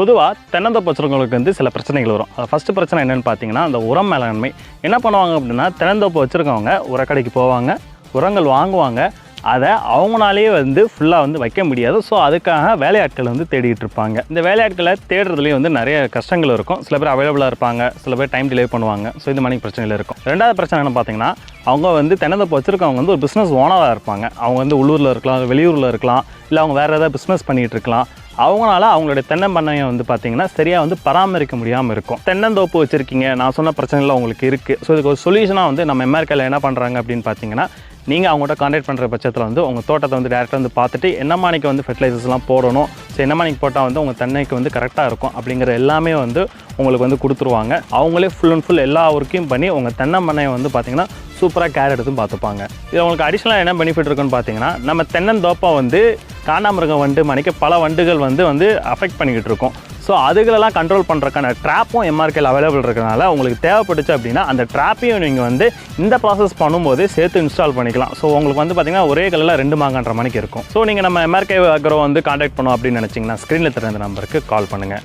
பொதுவாக தென்னந்தோப்பு வச்சுருக்கவங்களுக்கு வந்து சில பிரச்சனைகள் வரும். அது ஃபஸ்ட்டு பிரச்சனை என்னென்னு பார்த்தீங்கன்னா அந்த உரம் மேலாண்மை. என்ன பண்ணுவாங்க அப்படின்னா தென்னந்தோப்பு வச்சுருக்கவங்க உரக்கடைக்கு போவாங்க உரங்கள் வாங்குவாங்க. அதை அவங்களாலேயே வந்து ஃபுல்லாக வந்து வைக்க முடியாது. ஸோ அதுக்காக வேலையாட்கள் வந்து தேடிட்டு இருப்பாங்க. இந்த வேலையாட்களை தேடுறதுலேயே வந்து நிறைய கஷ்டங்கள் இருக்கும். சில பேர் அவைலபிளாக இருப்பாங்க. சில பேர் டைம் டிலே பண்ணுவாங்க. ஸோ இந்த மாதிரி பிரச்சனைகள் இருக்கும். ரெண்டாவது பிரச்சனை என்ன பார்த்தீங்கன்னா அவங்க வந்து தென்னந்தோப்பு வச்சுருக்கவங்க வந்து ஒரு பிஸ்னஸ் ஓனராக இருப்பாங்க. அவங்க வந்து உள்ளூரில் இருக்கலாம் வெளியூரில் இருக்கலாம் இல்லை அவங்க வேறு ஏதாவது பிஸ்னஸ் பண்ணிகிட்டு இருக்கலாம். அவங்களால அவங்களுடைய தென்னை பண்ணையை வந்து பார்த்தீங்கன்னா சரியாக வந்து பராமரிக்க முடியாமல் இருக்கும். தென்னந்தோப்பு வச்சுருக்கீங்க நான் சொன்ன பிரச்சனைலாம் உங்களுக்கு இருக்குது ஸோ இதுக்கு ஒரு சொல்யூஷனாக வந்து நம்ம எம்ஆர்கேல என்ன பண்ணுறாங்க அப்படின்னு பார்த்தீங்கன்னா நீங்கள் அவங்கள்ட்ட கான்டாக்ட் பண்ணுற பட்சத்தில் வந்து உங்கள் தோட்டத்தை வந்து டேரெக்டாக வந்து பார்த்துட்டு என்ன மாணிக்கு வந்து ஃபெர்டிலைசர்ஸ்லாம் போடணும். ஸோ என்ன மாணிக்கு போட்டால் வந்து உங்கள் தென்னைக்கு வந்து கரெக்டாக இருக்கும் அப்படிங்கிற எல்லாமே வந்து உங்களுக்கு வந்து கொடுத்துருவாங்க. அவங்களே ஃபுல் அண்ட் ஃபுல் எல்லா ஒர்க்கையும் பண்ணி உங்கள் தென்னை மண்ணையை வந்து பார்த்தீங்கன்னா சூப்பராக கேர் எடுத்து பார்த்துப்பாங்க. இது உங்களுக்கு அடிஷ்னலாக என்ன பெனிஃபிட் இருக்குன்னு பார்த்தீங்கன்னா நம்ம தென்னந்தோப்பை வந்து காண்டாமிருகம் வண்டு மணிக்கு பல வண்டுகள் வந்து வந்து அஃபெக்ட் பண்ணிக்கிட்டு இருக்கும். ஸோ அதுகளெல்லாம் கண்ட்ரோல் பண்ணுறக்கான ட்ராப்பும் எம்ஆர்கேல அவைலபிள் இருக்கிறனால உங்களுக்கு தேவைப்பட்டுச்சு அப்படின்னா அந்த ட்ராப்பையும் நீங்கள் வந்து இந்த ப்ராசஸ் பண்ணும்போது சேர்த்து இன்ஸ்டால் பண்ணிக்கலாம். ஸோ உங்களுக்கு வந்து பார்த்தீங்கன்னா ஒரே கலரில் ரெண்டு மாங்கன்ற மணிக்கு இருக்கும். ஸோ நீங்கள் நம்ம எம்ஆர்கே அக்ரோ வந்து காண்டாக்ட் பண்ணோம் அப்படின்னு நினச்சிங்கன்னா ஸ்க்ரீனில் தெரிஞ்ச நம்பருக்கு கால் பண்ணுங்கள்